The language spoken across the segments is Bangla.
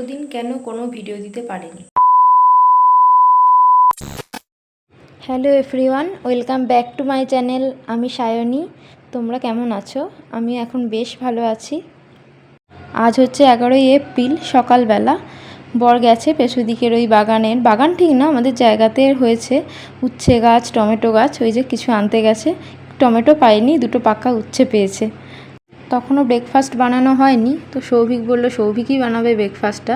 এতদিন কেন কোনো ভিডিও দিতে পারিনি? Hello everyone, welcome back to my channel. আমি সায়নী। তোমরা কেমন আছো? আমি এখন বেশ ভালো আছি। আজ হচ্ছে এগারোই এপ্রিল, সকালবেলা। বর গেছে পেছু দিকের ওই বাগানের। বাগান ঠিক না, আমাদের জায়গাতে হয়েছে উচ্ছে গাছ, টমেটো গাছ, ওই যে কিছু আনতে গেছে। টমেটো পায়নি দুটো পাকা উচ্ছে পেয়েছে। তখনও ব্রেকফাস্ট বানানো হয়নি। তো সৌভিক বলল, সৌভিকই বানাবে ব্রেকফাস্টটা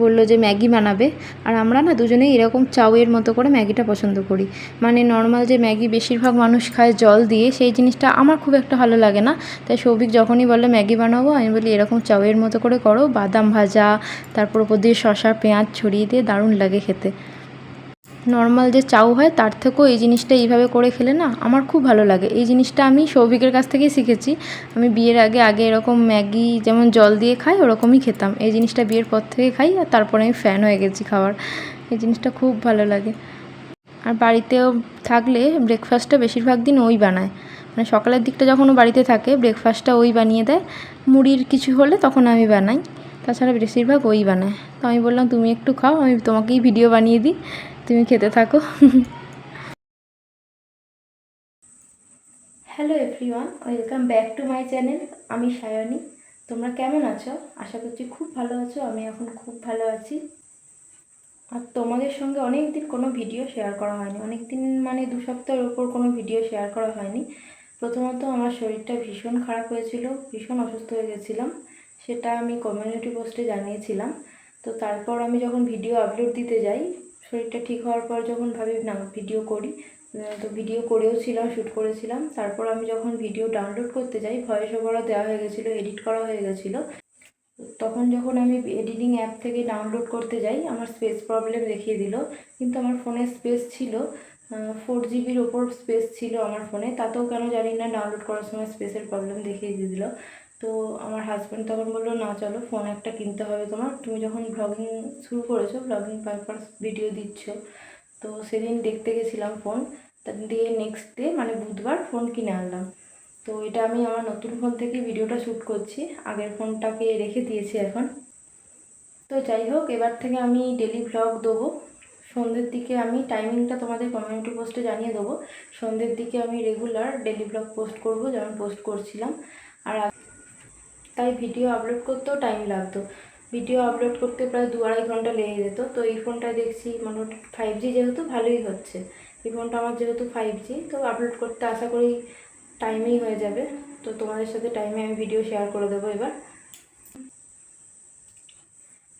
বলল যে, ম্যাগি বানাবে। আর আমরা না দুজনেই এরকম চাউয়ের মতো করে ম্যাগিটা পছন্দ করি। মানে নর্মাল যে ম্যাগি বেশিরভাগ মানুষ খায় জল দিয়ে, সেই জিনিসটা আমার খুব একটা ভালো লাগে না। তাই সৌভিক যখনই বলে ম্যাগি বানাবো? আমি বলি, এরকম চাউয়ের মতো করে করো। বাদাম ভাজা, তারপর ওপর দিয়ে শশা পেঁয়াজ ছড়িয়ে দিয়ে দারুণ লাগে খেতে। নর্মাল যে চাউ হয়, তার থেকেও এই জিনিসটা এইভাবে করে খেলে না আমার খুব ভালো লাগে। এই জিনিসটা আমি সৌভিকের কাছ থেকেই শিখেছি। আমি বিয়ের আগে আগে এরকম ম্যাগি যেমন জল দিয়ে খাই, ওরকমই খেতাম। এই জিনিসটা বিয়ের পর থেকে খাই আর তারপরে আমি ফ্যান হয়ে গেছি খাওয়ার। এই জিনিসটা খুব ভালো লাগে। আর বাড়িতেও থাকলে ব্রেকফাস্টটা বেশিরভাগ দিন ওই বানায়। মানে সকালের দিকটা যখন বাড়িতে থাকে ব্রেকফাস্টটা ওই বানিয়ে দেয়। মুড়ির কিছু হলে তখন আমি বানাই। তাছাড়া বেশিরভাগ ওই বানায়। তো আমি বললাম, তুমি একটু খাও, আমি তোমাকেই ভিডিও বানিয়ে দিই। তুমি খেতে থাকো। Hello everyone welcome back to my channel আমি সায়নী। তোমরা কেমন আছো? আশা করছি খুব ভালো আছো, আমি এখন খুব ভালো আছি। আর তোমাদের সঙ্গে অনেক দিন কোনো ভিডিও শেয়ার করা হয়নি অনেক দিন মানে দু সপ্তাহের ওপর কোনো ভিডিও শেয়ার করা হয়নি। প্রথমত আমার শরীরটা ভীষণ খারাপ হয়েছিল, ভীষণ অসুস্থ হয়ে গেছিলাম, সেটা আমি কমিউনিটি পোস্টে জানিয়েছিলাম। তো তারপর আমি যখন ভিডিও আপলোড দিতে যাই শরীরটা ঠিক হওয়ার পর যখন ভাবি, না ভিডিও করি। তো ভিডিও করেও ছিলাম শ্যুট করেছিলাম। তারপর আমি যখন ভিডিও ডাউনলোড করতে যাই ভয়েস ওভারও দেওয়া হয়ে গেছিল এডিট করা হয়ে গেছিল। তখন যখন আমি এডিটিং অ্যাপ থেকে ডাউনলোড করতে যাই, আমার স্পেস প্রবলেম দেখিয়ে দিল। কিন্তু আমার ফোনে স্পেস ছিল ফোর জিবির ওপর স্পেস ছিল আমার ফোনে তাতেও কেন জানি না ডাউনলোড করার সময় স্পেসের প্রবলেম দেখিয়ে দিয়ে দিল। তো আমার হাজব্যান্ড তখন বলল, না, চলো ফোন একটা কিনতে হবে তোমার। তুমি যখন ব্লগিং শুরু করেছ ব্লগিং পারপাস ভিডিও দিচ্ছ, তো সেদিন দেখতে গেছিলাম ফোন তা দিয়ে নেক্সট ডে মানে বুধবার ফোন কিনে আনলাম। তো এটা আমি আমার নতুন ফোন থেকে ভিডিওটা শ্যুট করছি। আগের ফোনটাকে রেখে দিয়েছি এখন। তো যাই হোক, এবার থেকে আমি ডেলি ভ্লগ দেবো। সন্ধ্যের দিকে আমি টাইমিংটা তোমাদের কমিউনিটি পোস্টে জানিয়ে দেবো। সন্ধ্যের দিকে আমি রেগুলার ডেলি ভ্লগ পোস্ট করব, যেমন পোস্ট করছিলাম। আর তাই ভিডিও আপলোড করতেও টাইম লাগতো। ভিডিও আপলোড করতে প্রায় দু আড়াই ঘণ্টা লেগে যেত। তো এই ফোনটা দেখছি মানে ফাইভ জি যেহেতু ভালোই হচ্ছে। এই ফোনটা আমার যেহেতু ফাইভ জি তো আপলোড করতে আশা করি টাইমেই হয়ে যাবে। তো তোমাদের সাথে টাইমে আমি ভিডিও শেয়ার করে দেবো এবার।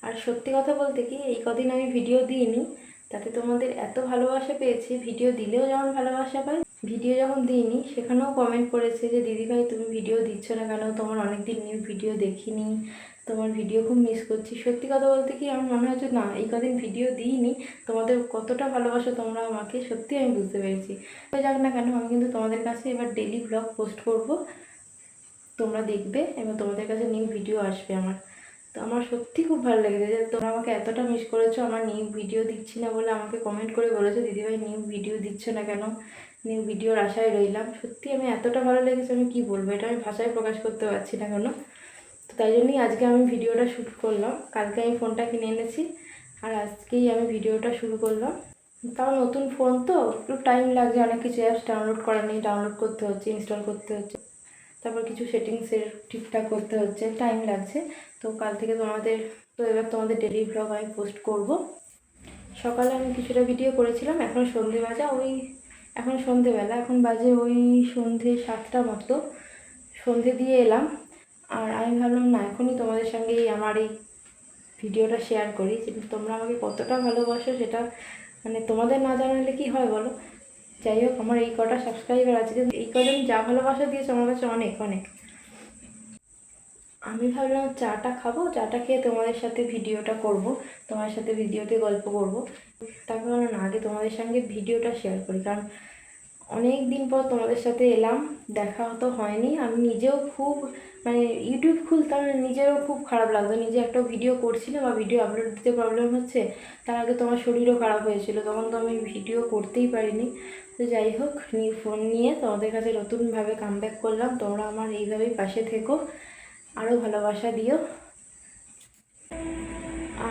আর সত্যি কথা বলতে কি, এই কদিন আমি ভিডিও দিইনি। তাতে তোমাদের এত ভালোবাসা পেয়েছি ভিডিও দিলেও যেমন ভালোবাসা পাই ভিডিও যখন দিইনি, সেখানেও কমেন্ট করেছে যে দিদিভাই তুমি ভিডিও দিচ্ছ না কেন? তোমার অনেক দিন নিউ ভিডিও দেখিনি, তোমার ভিডিও খুব মিস করছি। সত্যি কথা বলতে কি, আমার মনে হচ্ছে না, এই কদিন ভিডিও দিইনি। তোমাদের কতটা ভালোবাসো তোমরা আমাকে, সত্যি আমি বুঝতে পেরেছি। যাক না কেন, আমি কিন্তু তোমাদের কাছে এবার ডেলি ব্লগ পোস্ট করব। তোমরা দেখবে এবং তোমাদের কাছে নিউ ভিডিও আসবে আমার। তো আমার সত্যি খুব ভালো লেগেছে যে, তোমরা আমাকে এতটা মিস করেছ, আমার নিউ ভিডিও দিচ্ছি না বলে আমাকে কমেন্ট করে বলেছ দিদিভাই নিউ ভিডিও দিচ্ছ না কেন? নিউ ভিডিওর আশায় রইলাম। সত্যি আমি এতটা ভালো লেগেছে, আমি কী বলব? এটা আমি ভাষায় প্রকাশ করতে পারছি না কেন। তো তাই জন্যই আজকে আমি ভিডিওটা শ্যুট করলাম। কালকে আমি ফোনটা কিনে এনেছি আর আজকেই আমি ভিডিওটা শুরু করলাম। তাও নতুন ফোন তো, একটু টাইম লাগছে, অনেক কিছু অ্যাপস ডাউনলোড করা নেই ডাউনলোড করতে হচ্ছে ইনস্টল করতে হচ্ছে, তারপর কিছু সেটিংসের ঠিকঠাক করতে হচ্ছে টাইম লাগছে। তো কাল থেকে তোমাদের, তো এবার তোমাদের ডেলি ব্লগ আমি পোস্ট করব। সকালে আমি কিছুটা ভিডিও করেছিলাম, এখন সন্ধে বাজা, ওই এখন সন্ধেবেলা, এখন বাজে ওই সন্ধে সাতটা মতো। সন্ধে দিয়ে এলাম। আর আমি ভাবলাম, না, এখনই তোমাদের সঙ্গে আমার এই ভিডিওটা শেয়ার করি। যে তোমরা আমাকে কতটা ভালোবাসো সেটা মানে তোমাদের না জানালে কি হয় বলো? যাই হোক, আমার এই কটা সাবস্ক্রাইবার আছে। এই কজন যা ভালোবাসা দিয়েছে আমার কাছে অনেক অনেক। আমি ভাবলাম, চাটা খাব, চাটা খেয়ে তোমাদের সাথে ভিডিওটা করব, তোমার সাথে ভিডিওতে গল্প করব। ভাবলাম না আগে তোমাদের সঙ্গে ভিডিওটা শেয়ার করি। কারণ অনেক দিন পর তোমাদের সাথে এলাম, দেখা তো হয়নি। আমি নিজেও খুব মানে ইউটিউব খুলতাম, নিজেরও খুব খারাপ লাগতো। নিজে একটা ভিডিও করছিলাম বা ভিডিও আপলোড দিতে প্রবলেম হচ্ছে, তার আগে তোমার শরীরও খারাপ হয়েছিল। তখন তো আমি ভিডিও করতেই পারিনি। তো যাই হোক নিয়ে ফোন নিয়ে তোমাদের কাছে নতুনভাবে কামব্যাক করলাম। তোমরা আমার এইভাবেই পাশে থেকো। আরও ভালোবাসা দিও।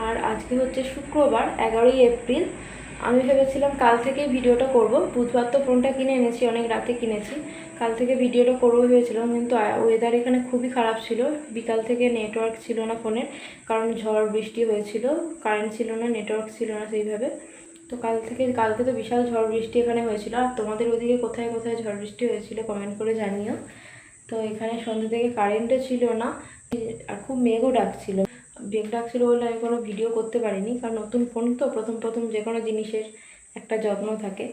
আর আজকে হচ্ছে শুক্রবার, এগারোই এপ্রিল। আমি ভেবেছিলাম কাল থেকে ভিডিওটা করব। বুধবার তো ফোনটা কিনে এনেছি, অনেক রাতে কিনেছি। কাল থেকে ভিডিওটা করব ভেবেছিলাম, কিন্তু ওয়েদার এখানে খুবই খারাপ ছিল। বিকাল থেকে নেটওয়ার্ক ছিল না ফোনের, কারণ ঝড়, বৃষ্টি হয়েছিল। কারেন্ট ছিল না নেটওয়ার্ক ছিল না সেইভাবে। তো কাল থেকে, কালকে তো বিশাল ঝড়, বৃষ্টি এখানে হয়েছিল। আর তোমাদের ওদিকে কোথায় কোথায় ঝড়, বৃষ্টি হয়েছিল কমেন্ট করে জানিও। তো এখানে সন্ধ্যে থেকে কারেন্টও ছিল না, আর খুব মেঘও ডাকছিল। মেঘ ডাকছিল বলে আমি কোনো ভিডিও করতে পারিনি, কারণ নতুন ফোন তো, প্রথম প্রথম যে কোনো জিনিসের একটা যত্ন থাকে।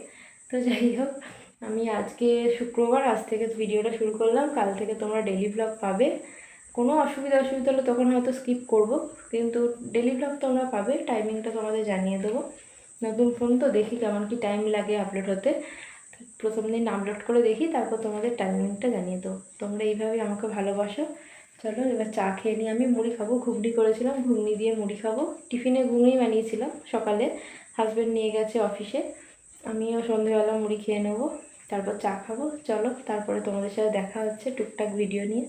তো যাই হোক, আমি আজকে শুক্রবার, আজ থেকে ভিডিওটা শুরু করলাম। কাল থেকে তোমরা ডেলি ব্লগ পাবে। কোনো অসুবিধা অসুবিধা হলে তখন হয়তো স্কিপ করব, কিন্তু ডেলি ব্লগ তোমরা পাবে। টাইমিংটা তোমাদের জানিয়ে দেবো। নতুন ফোন তো দেখি কেমন কি টাইম লাগে আপলোড হতে। প্রথম দিন আপলোড করে দেখি, তারপর তোমাদের টাইমিংটা জানিয়ে দেবো। তোমরা এইভাবেই আমাকে ভালোবাসো। চলো, এবার চা খেয়ে নিই। আমি মুড়ি খাব, ঘুগনি করেছিলাম, ঘুগনি দিয়ে মুড়ি খাব। টিফিনে ঘুগনি বানিয়েছিলাম সকালে। হাজব্যান্ড নিয়ে গেছে অফিসে আমিও সন্ধেবেলা মুড়ি খেয়ে নেব, তারপর চা খাব। চলো, তারপরে তোমাদের সাথে দেখা হচ্ছে টুকটাক ভিডিও নিয়ে।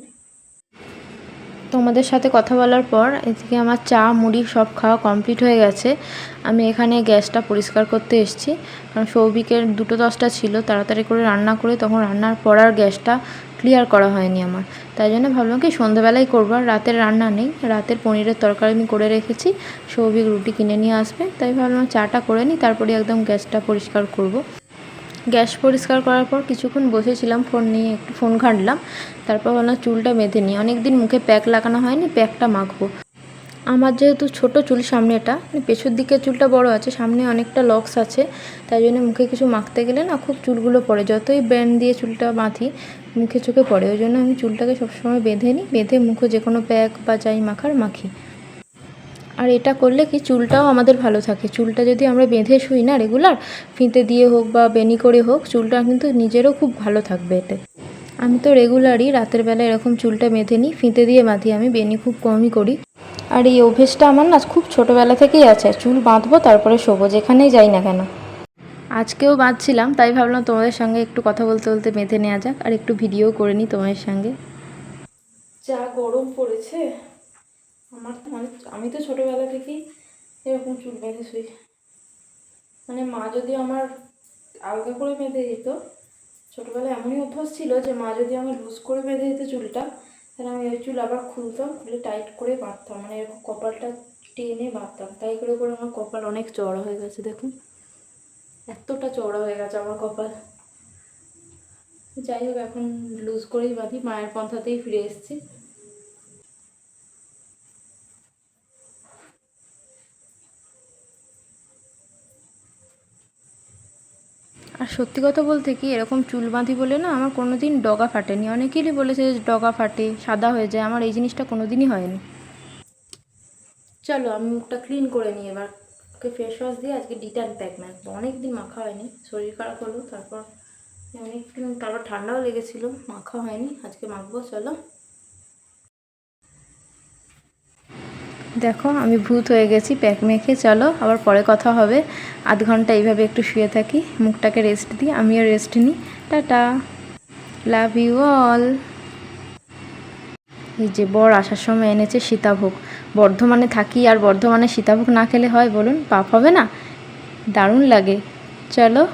তোমাদের সাথে কথা বলার পর এদিকে আমার চা, মুড়ি সব খাওয়া কমপ্লিট হয়ে গেছে। আমি এখানে গ্যাসটা পরিষ্কার করতে এসেছি। কারণ সৌভিকের দুটো দশটা ছিল, তাড়াতাড়ি করে রান্না করে, তখন রান্নার পর আর গ্যাসটা ক্লিয়ার করা হয়নি আমার। তাই জন্য ভাবলাম কি সন্ধ্যাবেলায় করব, আর রাতের রান্না নেই। রাতের পনিরের তরকারি আমি করে রেখেছি, সৌভিক রুটি কিনে নিয়ে আসবে। তাই ভাবলাম চাটা করে নিই, তারপরে একদম গ্যাসটা পরিষ্কার করব। গ্যাস পরিষ্কার করার পর কিছুক্ষণ বসেছিলাম, ফোন নিয়ে একটু ফোন ঘাঁটলাম। তারপর ভাবলাম চুলটা বেঁধে নিই। অনেক দিন মুখে প্যাক লাগানো হয়নি, প্যাকটা মাখবো। আমার যেহেতু ছোট চুল সামনেটা পেছর দিকে চুলটা বড় আছে, সামনে অনেকটা লক্স আছে। তাই জন্য মুখে কিছু মাখতে গেলে না খুব চুলগুলো পড়ে। যতই ব্যান্ড দিয়ে চুলটা বাঁধি মুখে চোখে পড়ে। ওই জন্য আমি চুলটাকে সবসময় বেঁধে নিই, বেঁধে মুখে যে কোনো প্যাক বা যাই মাখার মাখি। আর এটা করলে কি চুলটাও আমাদের ভালো থাকে। চুলটা যদি আমরা বেঁধে শুই না রেগুলার, ফিতে দিয়ে হোক বা বেনি করে হোক, চুলটা কিন্তু নিজেরও খুব ভালো থাকবে এতে। আমি তো রেগুলারই রাতের বেলা এরকম চুলটা বেঁধে নিই, ফিতে দিয়ে বাঁধি। আমি বেনি খুব কমই করি। আর এই অভ্যেসটা আমার না খুব ছোটোবেলা থেকেই আছে। চুল বাঁধবো, তারপরে শোবো, যেখানেই যাই না কেন। আজকেও বাঁধছিলাম তাই ভাবলাম তোমাদের সঙ্গে একটু কথা বলতে বলতে বেঁধে নেওয়া যাক আর একটু ভিডিও করে নিই তোমাদের সঙ্গে। যা গরম পড়েছে, আমার তো মানে আমি তো ছোটোবেলা থেকেই এরকম চুল বেঁধে শুই। মানে মা যদি আমার আলগা করে বেঁধে দিত, ছোটোবেলায় এমনই অভ্যাস ছিল যে মা যদি আমার লুজ করে বেঁধে দিত চুলটা, তাহলে আমি ওই চুল আবার খুলতাম, খুলে টাইট করে বাঁধতাম মানে এরকম কপালটা টেনে বাঁধতাম। তাই করে করে আমার কপাল অনেক চড়া হয়ে গেছে, দেখুন। এতটা চওড়া হয়ে গেছে আমার কপাল। যাই হোক এখন লুজ করেই বাঁধি মায়ের পন্থাতেই ফিরে এসেছি। আর সত্যি কথা বলতে কি এরকম চুল বাঁধি বলে না আমার কোনো দিন ডগা ফাটেনি। অনেকেরই বলেছে যে ডগা ফাটে সাদা হয়ে যায় আমার এই জিনিসটা কোনো দিনই হয়নি। চলো আমি মুখটা ক্লিন করে নিই এবার। ওকে ফেস ওয়াশ দিয়ে আজকে ডিটান প্যাক মাখবো অনেক দিন মাখা হয়নি, শরীর খারাপ হলো, তারপর অনেকদিন তারপর ঠান্ডাও লেগেছিলো, মাখা হয়নি, আজকে মাখবো, চলো। দেখো, আমি ভূত হয়ে গেছি প্যাক মেখে, চলো, আবার পরে কথা হবে। আধ ঘণ্টা এইভাবে একটু শুয়ে থাকি, মুখটাকে রেস্ট দিই, আমিও রেস্ট নিই, টাটা। লাভ ইউ অল এই যে বর আসার সময় এনেছে সীতাভোগ। বর্ধমানে থাকি আর বর্ধমানে সীতাভোগ না খেলে হয়, বলুন, পাপ হবে না? দারুণ লাগে। চলো।